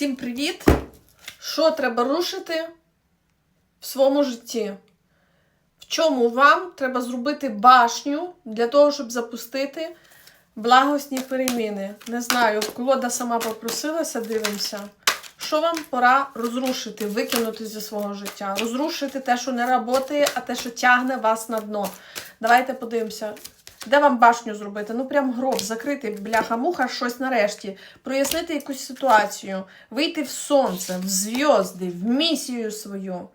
Всім привіт! Що треба рушити в своєму житті? В чому вам треба зробити башню для того, щоб запустити благосні переміни? Не знаю, колода сама попросилася, дивимося. Що вам пора розрушити, викинути зі свого життя? Розрушити те, що не працює, а те, що тягне вас на дно. Давайте подивимося. Де вам башню зробити? Ну прям гроб, закрити бляха-муха, щось нарешті, прояснити якусь ситуацію, вийти в сонце, в зв'язди, в місію свою.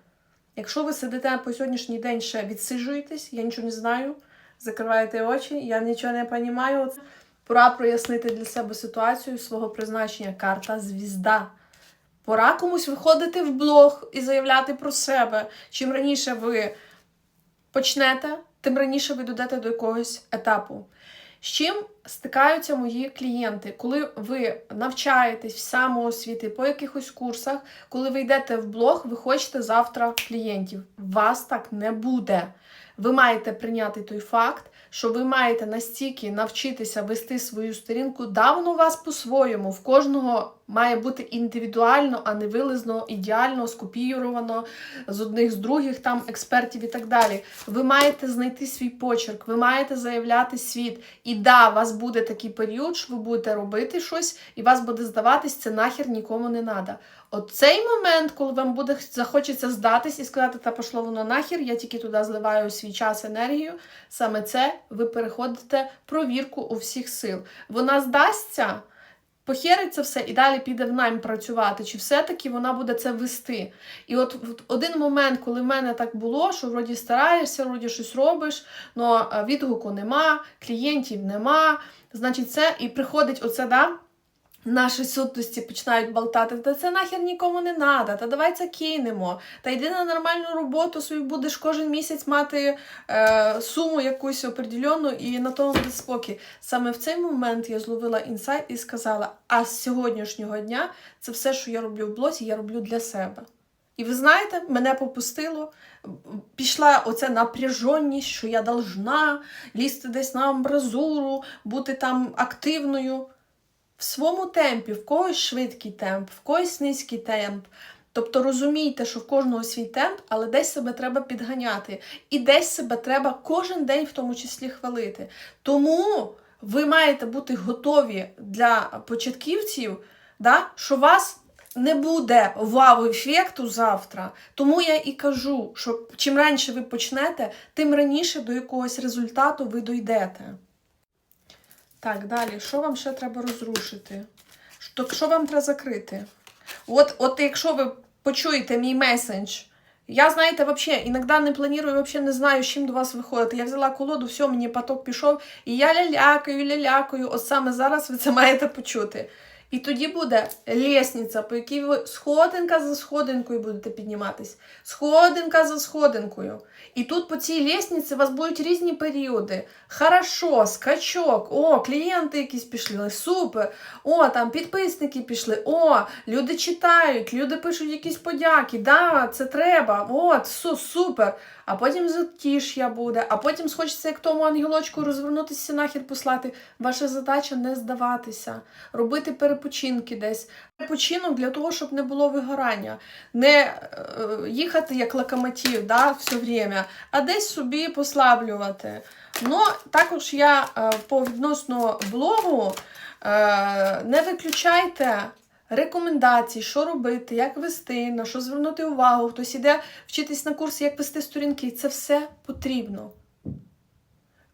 Якщо ви сидите по сьогоднішній день ще відсиджуєтесь, я нічого не знаю, закриваєте очі, я нічого не розумію. Пора прояснити для себе ситуацію свого призначення. Карта звізда. Пора комусь виходити в блог і заявляти про себе. Чим раніше ви почнете, тим раніше ви дійдете до якогось етапу. З чим стикаються мої клієнти, коли ви навчаєтесь в самоосвіти по якихось курсах, коли ви йдете в блог, ви хочете завтра клієнтів. Вас так не буде. Ви маєте прийняти той факт, що ви маєте настільки навчитися вести свою сторінку, давно у вас по-своєму. В кожного має бути індивідуально, а не вилизно, ідеально, скопіювано з одних з других там експертів і так далі. Ви маєте знайти свій почерк, ви маєте заявляти світ. І да, вас буде такий період, що ви будете робити щось, і вас буде здаватись, це нахер нікому не треба. От цей момент, коли вам буде захочеться здатись і сказати, та пошло воно нахер, я тільки туди зливаю свій час, енергію. Саме це ви переходите провірку у всіх сил. Вона здасться. Похериться все і далі піде в найм працювати, чи все-таки вона буде це вести. І от один момент, коли в мене так було, що вроді стараєшся, вроді щось робиш, але відгуку нема, клієнтів нема, значить, це і приходить оце, да, Наші сутності починають болтати, та це нахер нікому не треба, та давай це кинемо. Та йди на нормальну роботу, собі будеш кожен місяць мати е, суму якусь определену і на тому буде спокій. Саме в цей момент я зловила інсайт і сказала: а з сьогоднішнього дня це все, що я роблю в блозі, я роблю для себе. І ви знаєте, мене попустило, пішла оця напряженість, що я должна лізти десь на амбразуру, бути там активною своєму темпі, в когось швидкий темп, в когось низький темп. Тобто розумійте, що в кожного свій темп, але десь себе треба підганяти. І десь себе треба кожен день, в тому числі, хвалити. Тому ви маєте бути готові для початківців, да, що вас не буде вау-ефекту завтра. Тому я і кажу, що чим раніше ви почнете, тим раніше до якогось результату ви дійдете. Так, далі, що вам ще треба розрушити? Що, що вам треба закрити? От, от якщо ви почуєте мій месендж, я, знаєте, вообще іноді не планую, вообще не знаю, з чим до вас виходити. Я взяла колоду, все, мені поток пішов, і я лялякаю, лялякаю. От саме зараз ви це маєте почути. І тоді буде лісниця, по якій ви сходинка за сходинкою будете підніматись. Сходинка за сходинкою. І тут по цій лісниці у вас будуть різні періоди. Хорошо, скачок, о, клієнти якісь пішли, супер. О, там підписники пішли, о, люди читають, люди пишуть якісь подяки. Да, це треба. От, су, супер. А потім затіш'я буде, а потім схочеться, як тому ангелочку, розвернутися нахід послати. Ваша задача не здаватися, робити перепочинки десь. Перепочинок для того, щоб не було вигорання, не е, їхати як локомотив да, все время, а десь собі послаблювати. Ну, також я е, по відносно блогу е, не виключайте. Рекомендацій, що робити, як вести, на що звернути увагу, хтось іде вчитись на курси, як вести сторінки. Це все потрібно.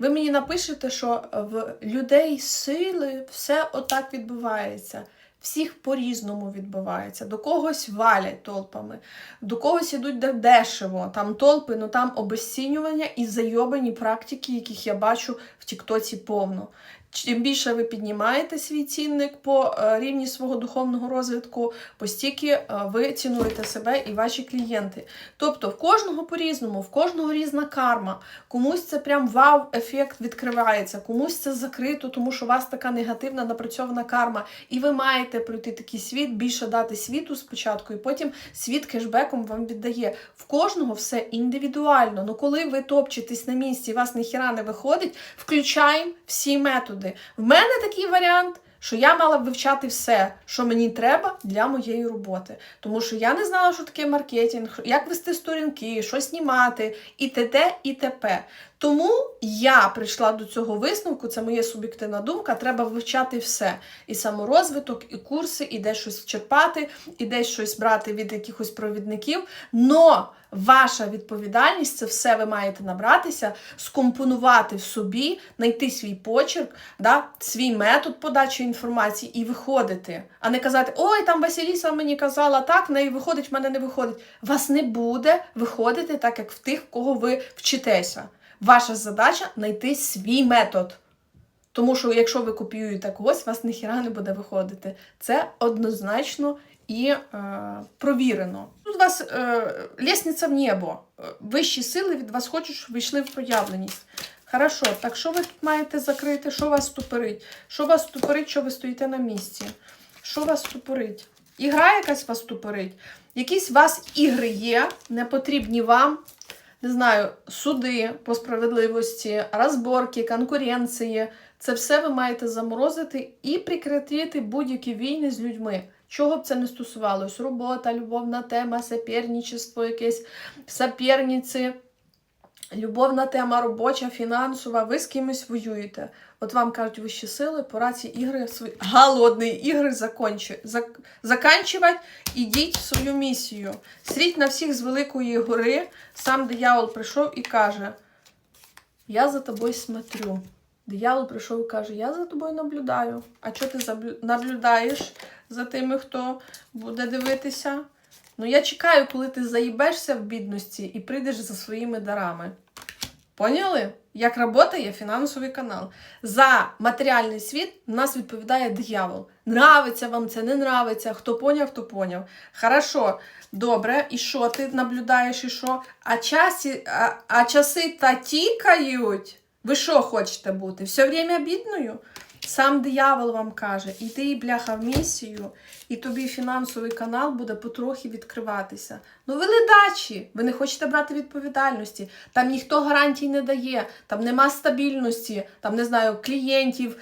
Ви мені напишете, що в людей сили все отак відбувається. Всіх по-різному відбувається. До когось валять толпами, до когось ідуть дешево. Там толпи, ну там обесцінювання і зайобані практики, яких я бачу в Тіктоці повно. Чим більше ви піднімаєте свій цінник по рівні свого духовного розвитку, постільки ви цінуєте себе і ваші клієнти. Тобто в кожного по-різному, в кожного різна карма. Комусь це прям вау-ефект відкривається, комусь це закрито, тому що у вас така негативна напрацьована карма. І ви маєте пройти такий світ, більше дати світу спочатку, і потім світ кешбеком вам віддає. В кожного все індивідуально. Ну коли ви топчетесь на місці, і вас ніхіра не виходить, включаємо всі методи. В мене такий варіант. що я мала б вивчати все, що мені треба для моєї роботи. Тому що я не знала, що таке маркетинг, як вести сторінки, що знімати, і т.д. і т.п. Тому я прийшла до цього висновку, це моя суб'єктивна думка. Треба вивчати все. І саморозвиток, і курси, і десь щось черпати, і десь щось брати від якихось провідників. Но ваша відповідальність це все ви маєте набратися, скомпонувати в собі, знайти свій почерк, да, свій метод подачі інформації і виходити, а не казати, ой, там Василіса мені казала так, в неї виходить, в мене не виходить. Вас не буде виходити так, як в тих, в кого ви вчитеся. Ваша задача знайти свій метод. Тому що якщо ви копіюєте когось, вас ніхіра не буде виходити. Це однозначно і е, провірено. Тут у вас е, лісниця в небо. Вищі сили від вас хочуть, щоб ви йшли в проявленість. Хорошо, так що ви тут маєте закрити? Що вас ступорить? Що вас ступорить, що ви стоїте на місці? Що вас ступорить? Ігра якась вас ступорить? Якісь у вас ігри є, не потрібні вам. Не знаю, суди по справедливості, розборки, конкуренції. Це все ви маєте заморозити і прикратити будь-які війни з людьми. Чого б це не стосувалось? Робота, любовна тема, соперничество, якесь соперниці, любовна тема, робоча, фінансова. Ви з кимось воюєте. От вам кажуть вищі сили, пора ці ігри, свої голодні ігри закончи, зак, заканчувати, ідіть в свою місію. Сріть на всіх з великої гори, сам диявол прийшов і каже: Я за тобою смотрю. Диявол прийшов і каже: Я за тобою наблюдаю. А що ти наблюдаєш за тими, хто буде дивитися? Ну, я чекаю, коли ти заїбешся в бідності і прийдеш за своїми дарами. Поняли? Як працює фінансовий канал? За матеріальний світ нас відповідає диявол. Нравиться вам це, не нравиться. Хто поняв, то поняв. Хорошо, добре, і що ти наблюдаєш, і що? А, часі, а, а часи та тікають. Ви що хочете бути? Все время бідною? Сам диявол вам каже, іди, бляха, в місію, і тобі фінансовий канал буде потрохи відкриватися. Ну ви ледачі, ви не хочете брати відповідальності. Там ніхто гарантій не дає, там нема стабільності, там не знаю, клієнтів,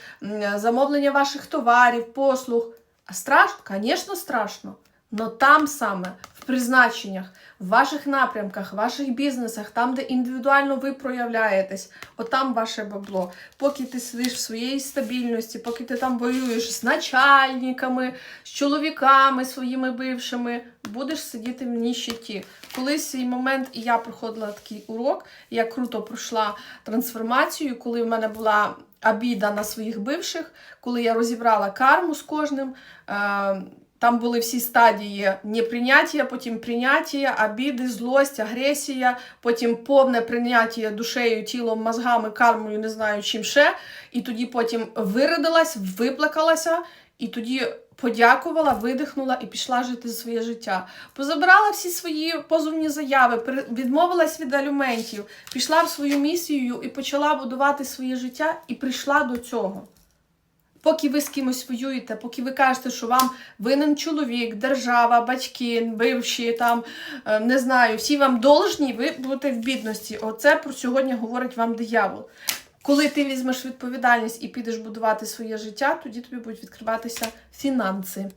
замовлення ваших товарів, послуг. А страшно? Звісно, страшно. Но там саме, призначеннях, в ваших напрямках, в ваших бізнесах, там, де індивідуально ви проявляєтесь, отам ваше бабло. Поки ти сидиш в своїй стабільності, поки ти там воюєш з начальниками, з чоловіками своїми бившими, будеш сидіти в ніщеті. Колись свій момент, і я проходила такий урок, я круто пройшла трансформацію, коли в мене була обіда на своїх бивших, коли я розібрала карму з кожним. Там були всі стадії неприйняття, потім прийняття, обіди, злость, агресія, потім повне прийняття душею, тілом, мозгами, кармою, не знаю чим ще. І тоді потім виридилась, виплакалася, і тоді подякувала, видихнула і пішла жити своє життя. Позабирала всі свої позовні заяви, відмовилась від алюментів, пішла в свою місію і почала будувати своє життя, і прийшла до цього. Поки ви з кимось воюєте, поки ви кажете, що вам винен чоловік, держава, батьки, бивші, там, е, не знаю, всі вам должні, ви будете в бідності. Оце про сьогодні говорить вам диявол. Коли ти візьмеш відповідальність і підеш будувати своє життя, тоді тобі будуть відкриватися фінанси.